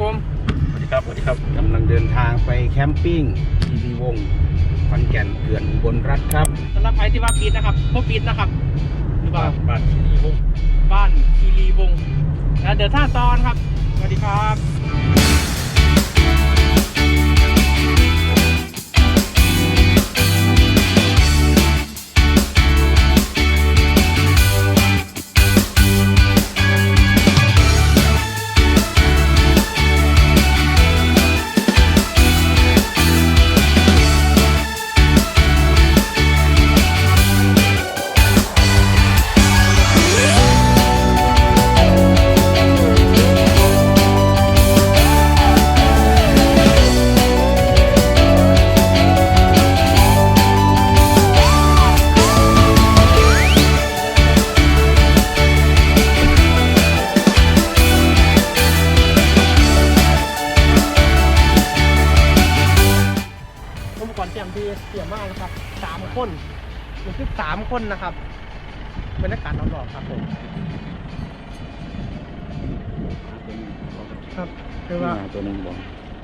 ผมสวัสดีครับสวัสดีครับกำลังเดินทางไปแคมปิ้งทีวีวงศ์ขอนแก่นเขื่อนอุบนรัฐครับสำหรับใครที่ว่าปิดนะครับพวกปิดนะครับหรือว่าบ้านที่นี่พุ่งบ้านคีรีวงศ์นะเดินท่างตอนครับสวัสดีครับ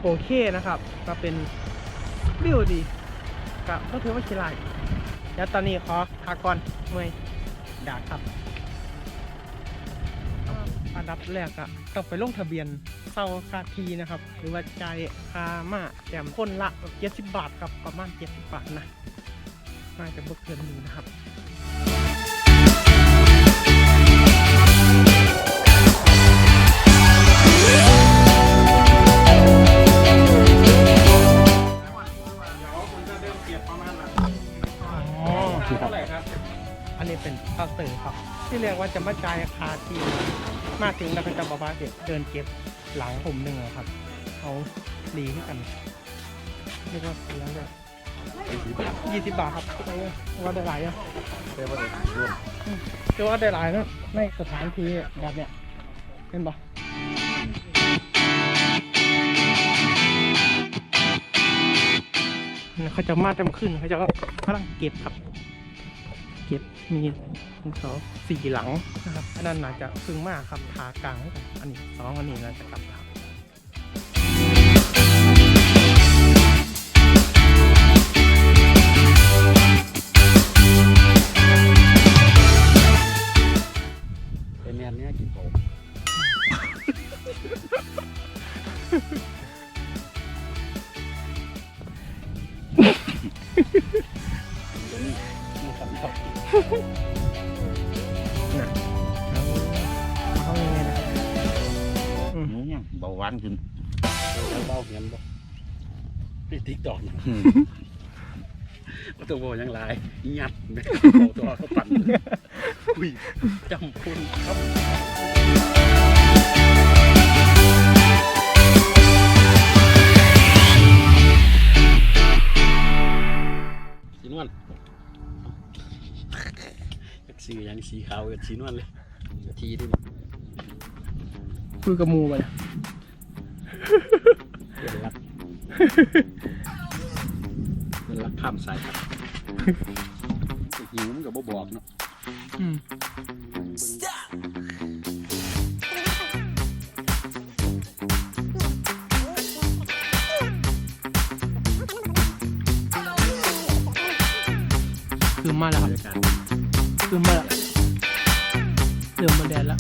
โอเคนะครับก็เป็นวิวดีก็ก็ถือว่าชิลายเดี๋ยวตอนนี้ขอพักก่อนเมื่อยดาครับ อันดับแรกอะต้องไปลงทะเบียนเซาคาทีนะครับ หรือว่าจ่ายค่ามาแจมคนละเจ็ดสิบบาทครับประมาณเจ็ดสิบบาทนะน่าจะบ่เกินนี้นะครับ ที่เรียกว่าจะมาจ่ายคาทีมาถึงแล้วก็จะบอกว่าเด็กเดินเก็บหลังผมหนึ่งอะครับ เอาดีขึ้นกันเรียกว่าแล้วเนี่ยยี่สิบบาทครับเออว่าได้หลายอะเรียกว่าตัวร่วมจะว่าได้หลายนะในสถานที่แบบเนี้ยเห็นปะเนี่ยเขาจะมาเต็มขึ้นเขาจะกำลังเก็บครับ เก็บมี หนึ่งสองสี่หลังนะครับอันนั้นน่าจะพึ่งมากครับทากลาง อันนี้สองอันนี้น่าจะกลับครั เบาเห็นบ่พี่ติ๊กตอกนะว่าตัวโบยังหลายยัดแม่เอาตัวเขาปั่นอุ้ยจำคุณครับสีนวลอยากซื้อยังสีขาวกับสีนวลเลยทีดิคุยกับหมูไปเป็นรัก เป็นรักข้ามสายครับหิวมันกับบ่บอกเนาะอืมคือมาแล้วครับบรรยากาศคือมาแล้วเริ่มมาแดดแล้ว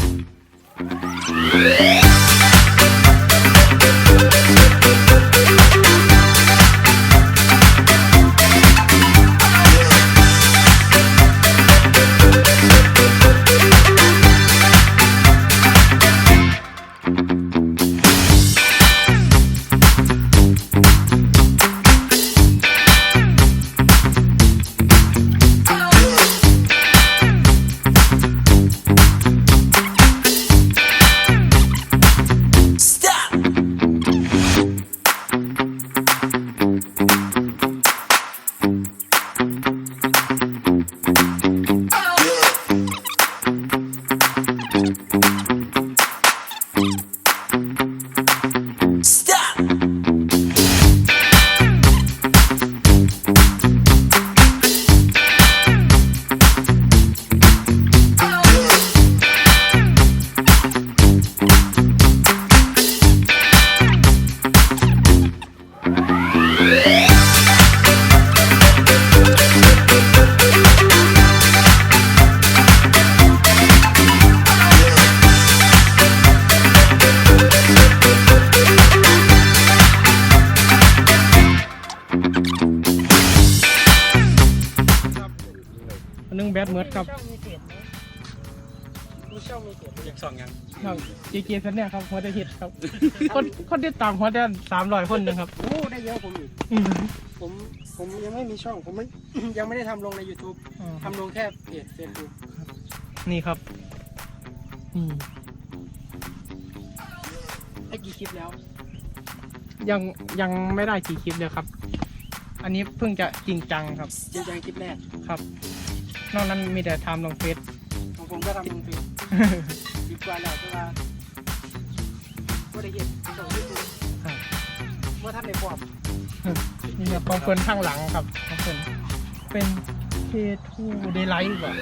ครับเจเจสันเนี่ยครับหัวได้ฮิตครับ คนคนที่ตามหัวได้สามร้อยคนหนึงครับ โอ้ได้เยอะผมอีกอืมผมผมยังไม่มีช่องผมไม่ ยังไม่ได้ทำลงใน YouTube อ๋อทำลงแค่เพจเฟซบุ๊กนี่ครับอืมได้กี่คลิปแล้วยังยังไม่ได้กี่คลิปเลยครับ อันนี้เพิ่งจะจริงจังครับ จริงจังคลิปแรกครับ นอกนั้นมีแต่ทำลงเฟซของผมก็ทำลงเฟซดี กว่าแล้วเพราะว่าว่าได้เห็นช่องยูทูบครับว่าท่านในพอบนี่ครับของเพิ่นข้างหลังครับของเพิ่นเป็นเพทูเดไลท์ก่อน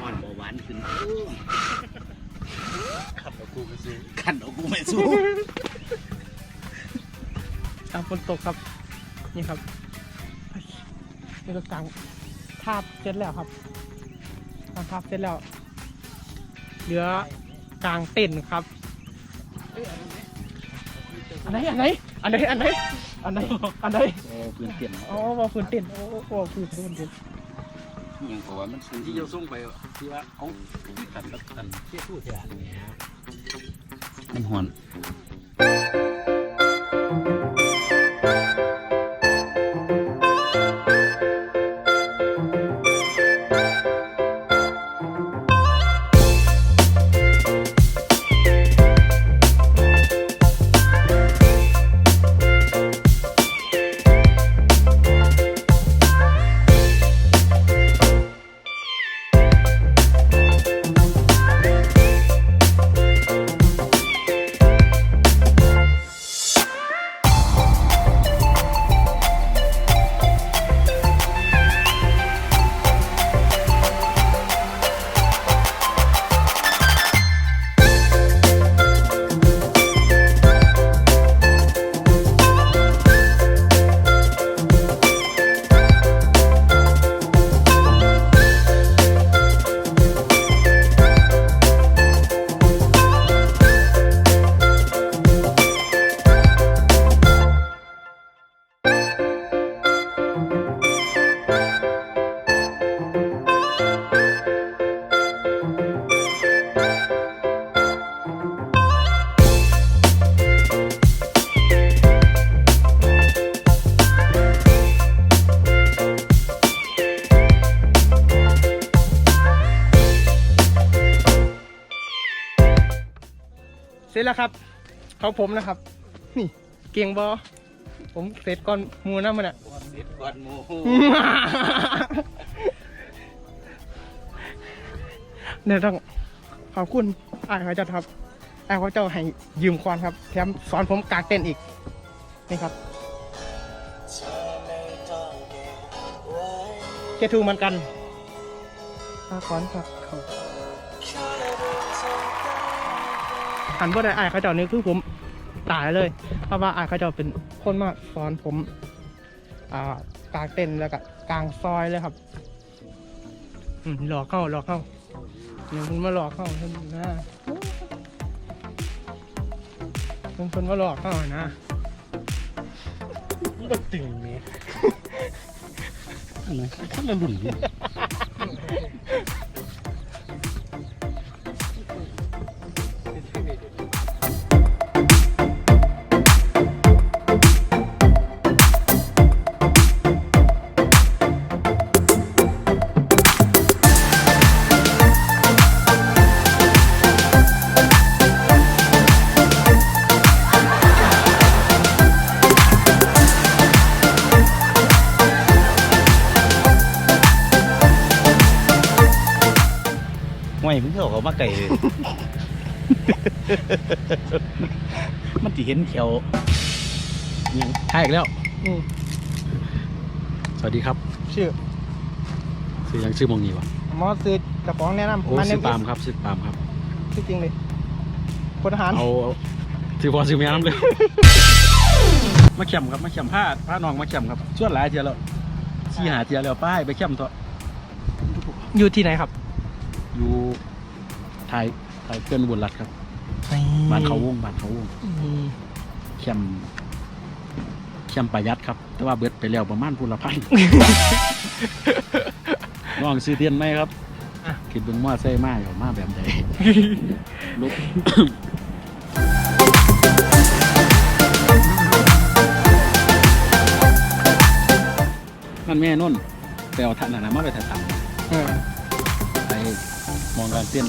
อ่อนเบาหวานขึ้นขับเอากูไปซื้อขันเอากูไม่สู้ตามฝนตกครับ นี่ครับนี่ก็กลางทาบเสร็จแล้วครับ กลางทาบเสร็จแล้ว เหลือกลางเต็นท์ครับ อันไหนอันไหนอันไหนอันไหนอันไหนอันไหนโอ้ปืนเตียนอ๋อว่าฝืนเต้นโอ้โอ้โอ้ฝืนฝืนเต้นยังกว่ามันสูงที่เยาส่งไปที่ว่าเอาขันกับขันเที่ยทู่เที่ยนเนี่ยมันหอน เขาผมนะครับ นี่เก่งบอผมเสร็จก่อนหมูนะมันอะเด็ดก่อนหมูเนี่ยต้องขอบคุณอายเขาเจ้าครับอายเขาเจ้าให้ยืมควานครับแถมสอนผมกางเต้นอีก นี่ครับเกทูเหมือนกันอาขอนครับเขาหันว่าได้อายเขาเจ้านี่คือผม ตายเลย เพราะว่าอาเขาจ้าเป็นคนมาสอนผม อ่ากลางเต้นแล้วก็กลางซอยเลยครับอืหลอกเข้าหลอกเข้าเดี๋ยวคุณมาหลอกเข้าท่านนะคุณคนมาหลอกเข้านะก็ตึงเมอันนั้นขั้นละรุ่น มึงเถอะเขามาไก่เลยมันจะเห็นแถวยังถ่ายอีกแล้ว อืมสวัสดีครับ ชื่อซื้อยังซื้อมองนี้วะหมอซื้อกระป๋องแนะนำโอ้มาซื้อเมปาล์มครับซื้อปาล์มครับ ชื่อจริงเลยพลทหารเอาซื้อพอซื้อแม่น้ำเลย มาเข็มครับมาเข็มผ้าผ้าน้องมาเข็มครับส่วนหลายเทียแล้วสี่หาเทียแล้วป้ายไปเข็มเถอะอยู่ที่ไหนครับ อยู่ ไทยไทยเกินอุบุญรัฐครับบ้านเขาวงบ้านเขาวงอืมเข็มเแคมประหยัดครับ แต่ว่าเบิดไปแล้วประมาณพูนละพันลองซื้อเทียนไหมครับอะคิดเบิ่งว่าใส่มาอยู่มาแบบใดลุกนั่นแม่นุ่นไปเอาท่านนะมาไปถ่ายทเออำไป มองการเต้น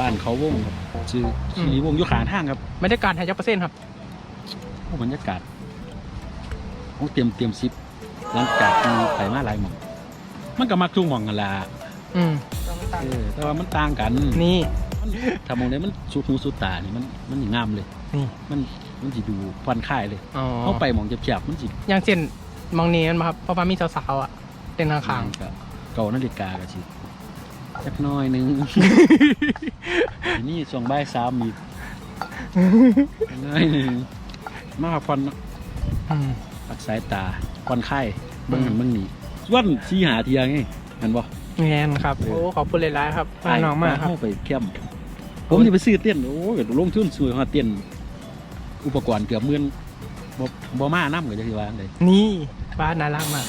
บ้านเขาวงครับชื่ออืม ชีวงอยู่ขางทางครับบรรยากาศหายจักเปอร์เซ็นต์ครับ โอ้บรรยากาศโอ้เตรียมเตรียมซิปหลังจากที่ไปมาหลายหมอง มันก็มักทุ่งหมองกันละอืม เออแต่ว่ามันต่างกันนี่ มันถ้ามองได้มันสุดหูสุดตานี่มันมันสิงามเลยนี่ มันมันสิดูผ่อนคลายเลยอ๋อเข้าไปหมองเจ็บๆมันสิอย่างเช่นมองนี้มันมาครับเพราะว่ามีสาวๆอะเต้นข้างก็เก่านาฬิกาก็สิ จักหน้อยหนึง ทีนี่ช่วงบ่ายสามอีกน้อยหนึ่งมาพักผ่อนเนาะๆอืม ปักสายตาผ่อนคลายเบิ่งหันเบิ่งนี่วันสีหาเทียงไงเห็นบ่ แมนครับ โอ้ ขอบคุณหลายๆครับพาน้องมาครับ เข้าไปเข้มผมจะไปซื้อเต้นโอ้ยลงทุนซื้อฮอดเต้นอุปกรณ์เกือบหมื่นบ่บ่มานํก็จะสิว่าจั่งใด นี่บ้านน่ารักมาก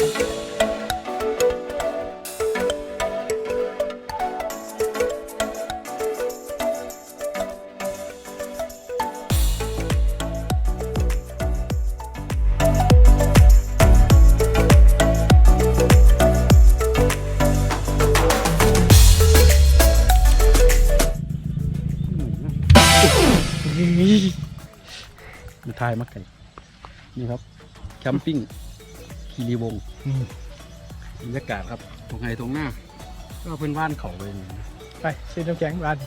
ทายมาไกันนี่ครับ แคมปิ้งคีรีวงศ์นี่บรรยากาศครับตรงไงตรงหน้า ก็เป็นบ้านเขาเลยนี่นะไปซื้อน้ำแข็งบ้าน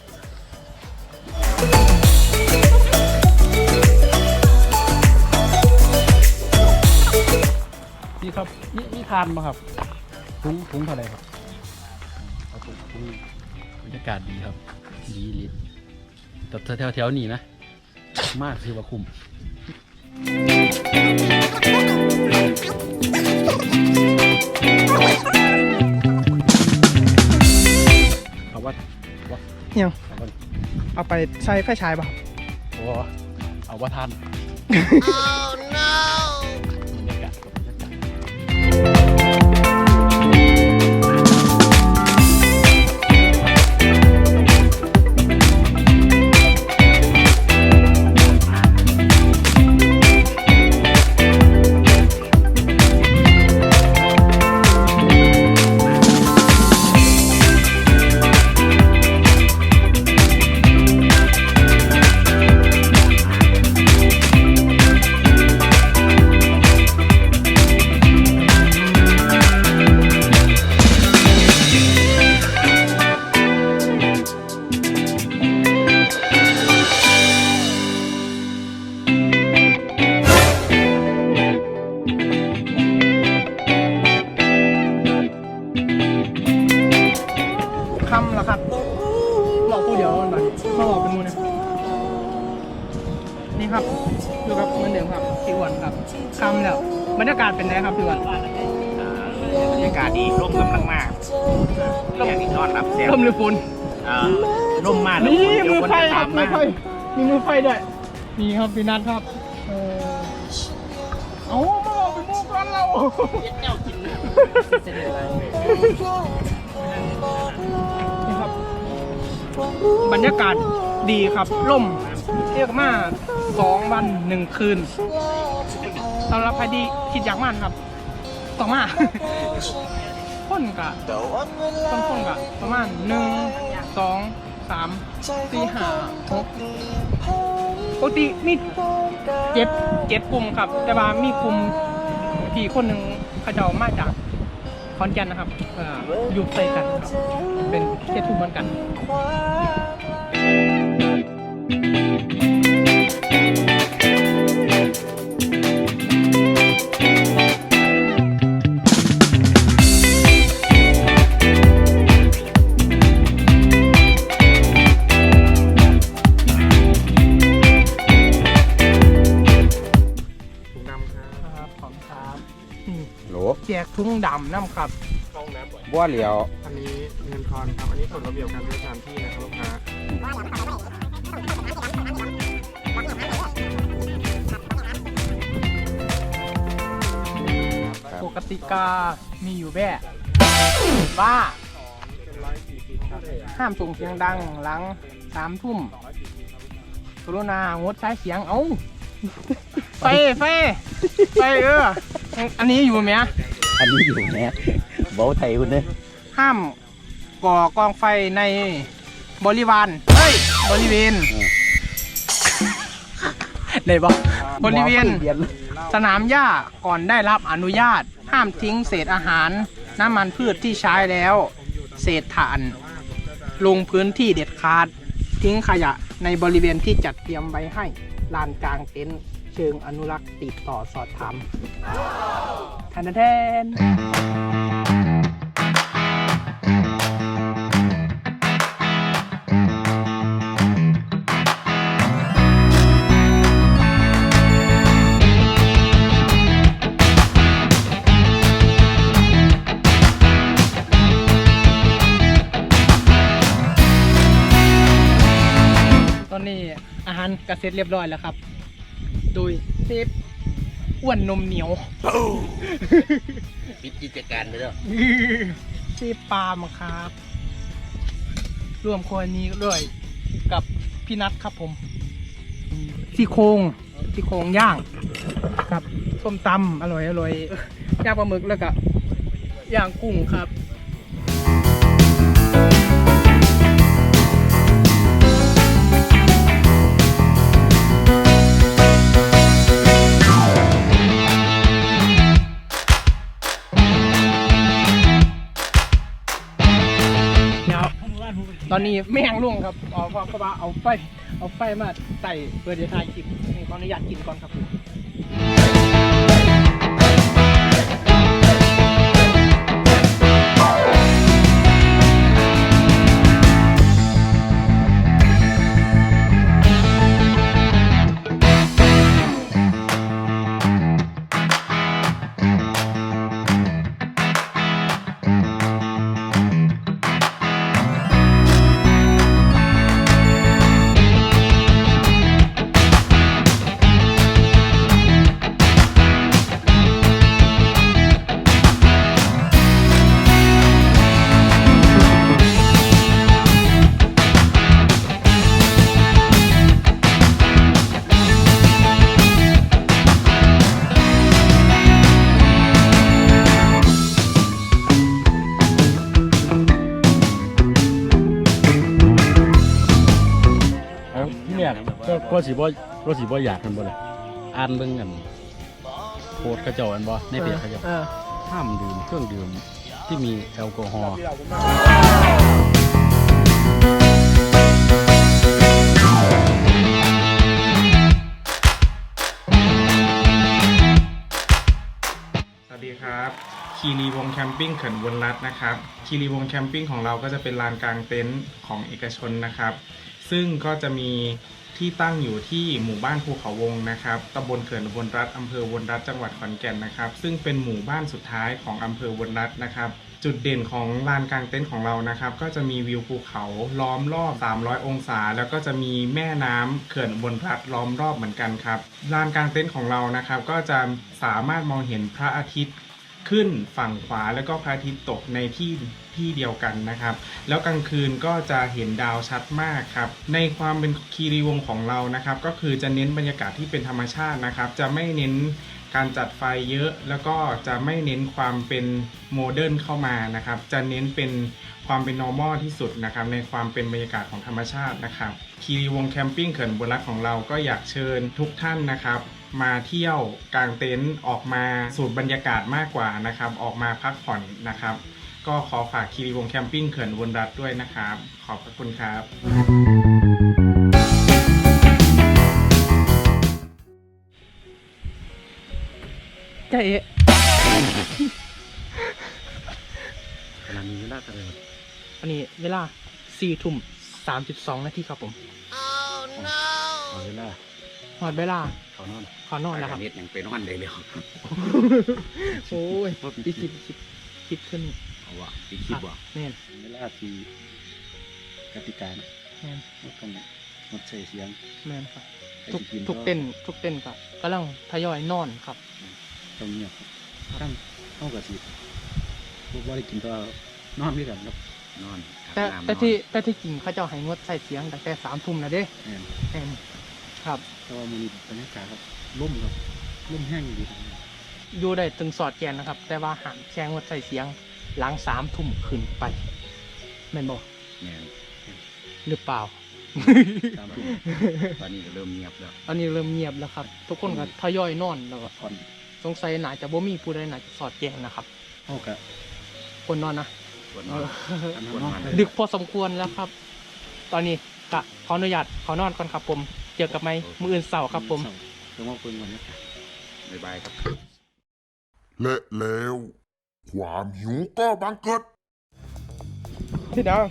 นี่ครับนี่นี่ทานมาครับทุงทุงเท่าไหร่ครับเอาทุงทุงบรรยากาศดีครับ ดีดีแต่แถวแถวๆนี้นะ มากคือว่าคุ้ม เอาว่าว่ายังเอาว่าเอาไปใช้ไฟฉายป่ะครับโอ้เอาว่าทานบรรยากาศครับบรรยากาศ ยวมันไปมาบอกเป็นมูนะนี่ครับอยู่กับเหมือนเดิมครับพี่อ้วนครับคำแล้วบรรยากาศเป็นไงครับพี่อ้วนบรรยากาศดีร่มกำลังมากร่มนอนรับเซลลมหรือฝุ่นร่มมากแล้วนี่เดี๋ยวมือคนไฟจะครัตาบมมืมาอไฟมีมือไฟด้วยนี่ครับพี่นัทครับเออเอามาบอกเป็นหมูกันเรานี่ บรรยากาศดีครับร่มเรียกมาสองวันหนึ่งคืนสำหรับใครที่คิดอยากมานครับต่อมาคนกะต้นคนกะประมาณหนึ่งสองสามสี่ห้าหกปกติมีเจ็ดเจ็ดกลุ่มครับ แต่ว่ามีกลุ่มพี่คนหนึ่งเขาเจะมาจากคอนแกนนะครับเอ่ออยู่ใส่กันครับเป็น เจ็ดทุ่มเหมือนกันถุงดำครับครับขอบคุณครับนี่โหลแจกทุ่งดำน้ำครับห้องน้ำบ่อยบัวเหลียวอันนี้เงิ นทอนครับอันนี้กฎระเบียบการใช้สถานที่นะครับลูกค้ากติกามีอยู่แว่ว่าห้ามส่งเสียงดังหลังสามทุ่มกรุณางดใช้เสียงเอ้าไฟไฟไฟเออ อันนี้อยู่ไหมอันนี้อยู่แม่เบาไทยคุณเนี่ยห้าม ก่อกองไฟในบริวารเฮ้ยบริเวณไหนบ่บริเวณสนามหญ้าก่อนได้รับอนุญาต ห้ามทิ้งเศษอาหาร น้ำมันพืชที่ใช้แล้ว เศษถ่าน ลงพื้นที่เด็ดขาด ทิ้งขยะในบริเวณที่จัดเตรียมไว้ให้ลานกลางเต็นท์เชิงอนุรักษ์ติดต่อสอดถามทันแทนาหารกเสร็จเรียบร้อยแล้วครับ โดยเซฟอ้วนนมเหนียวปิดกิจการไปแล้วเซฟปาล์มครับรวมคนนี้ด้วยกับพี่นัทครับผมซี่โครงซี่โครงย่างครับส้มตำอร่อยอร่อยย่างปลาหมึกแล้วก็ย่างกุ้งครับ อนนี้แม่งลุงครับเอพราะเพราะว่าเอาไฟเอาไฟมาใส่เพื่อจะถ่ายคลิปนี่ขออนุญาตกินก่อนครับผม ก็ก็สิบ่ก็สิบ่อยากกันบ่ล่ะอ่านเบิ่งกันโพสต์เขาเจ้าอันบ่ในเพจเขาเจ้าเออห้ามดื่มเครื่องดื่มที่มีแอลกอฮอล์สวัสดีครับคีรีวงแคมปิ้งเขินวนรัฐนะครับคีรีวงแคมปิ้งของเราก็จะเป็นลานกลางเต็นท์ของเอกชนนะครับ ซึ่งก็จะมี ที่ตั้งอยู่ที่หมู่บ้านภูเขาวงนะครับตำบลเขื่อนอุบลรัฐอำเภออุบลรัฐจังหวัดขอนแก่นนะครับ ซึ่งเป็นหมู่บ้านสุดท้ายของอำเภออุบลรัฐนะครับจุดเด่นของลานกลางเต็นท์ของเรานะครับ ก็จะมีวิวภูเขาล้อมรอบ 300 องศา แล้วก็จะมีแม่น้ำเขื่อนบลรัฐล้อมรอบเหมือนกันครับลานกลางเต็นท์ของเรานะครับ ก็จะสามารถมองเห็นพระอาทิตย์ขึ้นฝั่งขวาแล้วก็พระอาทิตย์ตกในที่ ที่เดียวกันนะครับ แล้วกลางคืนก็จะเห็นดาวชัดมากครับ ในความเป็นคีรีวงของเรานะครับ ก็คือจะเน้นบรรยากาศที่เป็นธรรมชาตินะครับ จะไม่เน้นการจัดไฟเยอะ แล้วก็จะไม่เน้นความเป็นโมเดิร์นเข้ามานะครับ จะเน้นเป็นความเป็น normal ที่สุดนะครับ ในความเป็นบรรยากาศของธรรมชาตินะครับ คีรีวงแคมปิ้งเขื่อนบุรีรัตน์ของเราก็อยากเชิญทุกท่านนะครับมาเที่ยวกลางเต็นท์ออกมาสูดบรรยากาศมากกว่านะครับ ออกมาพักผ่อนนะครับ ก็ขอฝากคีรีวงศ์แคมปิ้งเขื่อนอุบนรัฐด้วยนะครับ ขอบพระคุณครับใจเอะขนาดนี้เวลาเท่าไหร่ครับอันนี้เวลา4ทุ่ม32นาทีครับผมเอาเวลาหอดเวลาเขานอนขอนอนแล้วครับเน็ตยังไปนอนได้แล้วโอ้ยพี่คิดคิดคิดขึ้น เอาวะพี่คิดว่าแน่นเวลาที่กติกานะแน่นบ่ต้องงดใช้เสียงแม่นครับ ใครทุกสินทุกเต้นทุกเต้นครับกำลังทยอยนอนครับ ต้องเงียบครับตั้งเข้ากับสิพวกว่าได้กินก็นอนด้วยกันครับนอนแต่อาบน้ำแต่ที่แต่ที่จริงเขาเจ้าให้งดใส่เสียงตั้งแต่สามทุ่มนะเด้แอนแอนครับ แต่ว่ามือนี้บรรยากาศครับร่มครับร่มแห้งดีครับอยู่ได้ถึงสอดแกนนะครับ แต่ว่าห้ามแจ้งงดใส่เสียง หลังสามทุ่มขึ้นไปแม่นบอกเนี่ยหรือเปล่า ตามทุ่มตอนนี้ก็เริ่มเงียบแล้วอันนี้เริ่มเงียบแล้วครับ ทุกคนก็ทยอยนอนแล้วก็ผ่อนสงสัยน่าจะบ่มีผู้ใดน่าจะสอดแจ้งนะครับเข้ากับคนนอนนะ ปวดนเออนออันนั้นเนาะดึกพอสมควรแล้วครับ ตอนนี้กะขออนุญาตขอนอนก่อนครับผม เจอกับไหมมืออื่นเสาร์ครับผม เดี๋ยวมาเปิดบรรยากาศบ๊ายบายครับ และแล้ว ความหิวก็บังเกิด พี่ดาว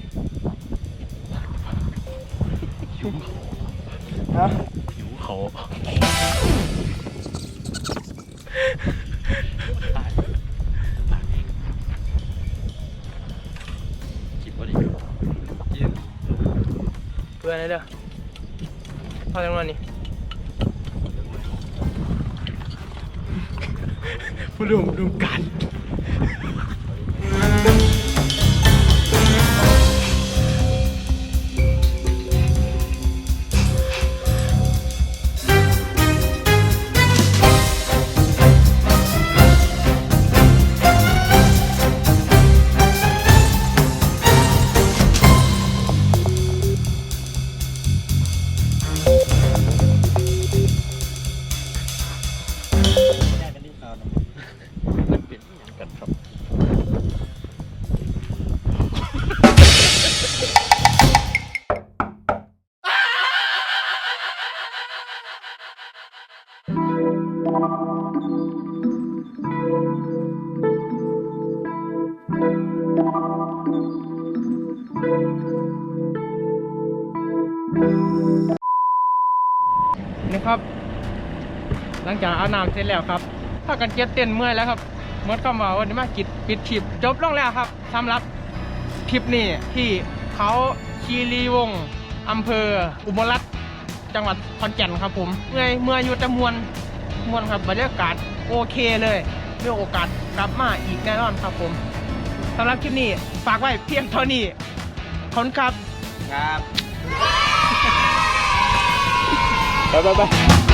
ฮะผิวเขาคิดว่าดีกินเพื่อนอะไรเด้อพอจังวันนี้ผู้รวมรวมกัน Thank you. นี่ครับ หลังจากอาน้ำเสร็จแล้วครับถ้ากันเจ็ดเต้นเมื่อยแล้วครับมดคำว่าวันนี้มากิดปิดทริปจบลงแล้วครับสำหรับทริปนี้ที่เขาคีรีวงอำเภออุบลรัตน์จังหวัดขอนแก่นครับผมเมื่อยเมื่อยอยู่แตะมวนมวนครับบรรยากาศโอเคเลยมีโอกาสกลับมาอีกแน่นอนครับผมสำหรับคลิปนี้ฝากไว้เพียงเท่านี้ขอบคุณครับครับ 拜拜。拜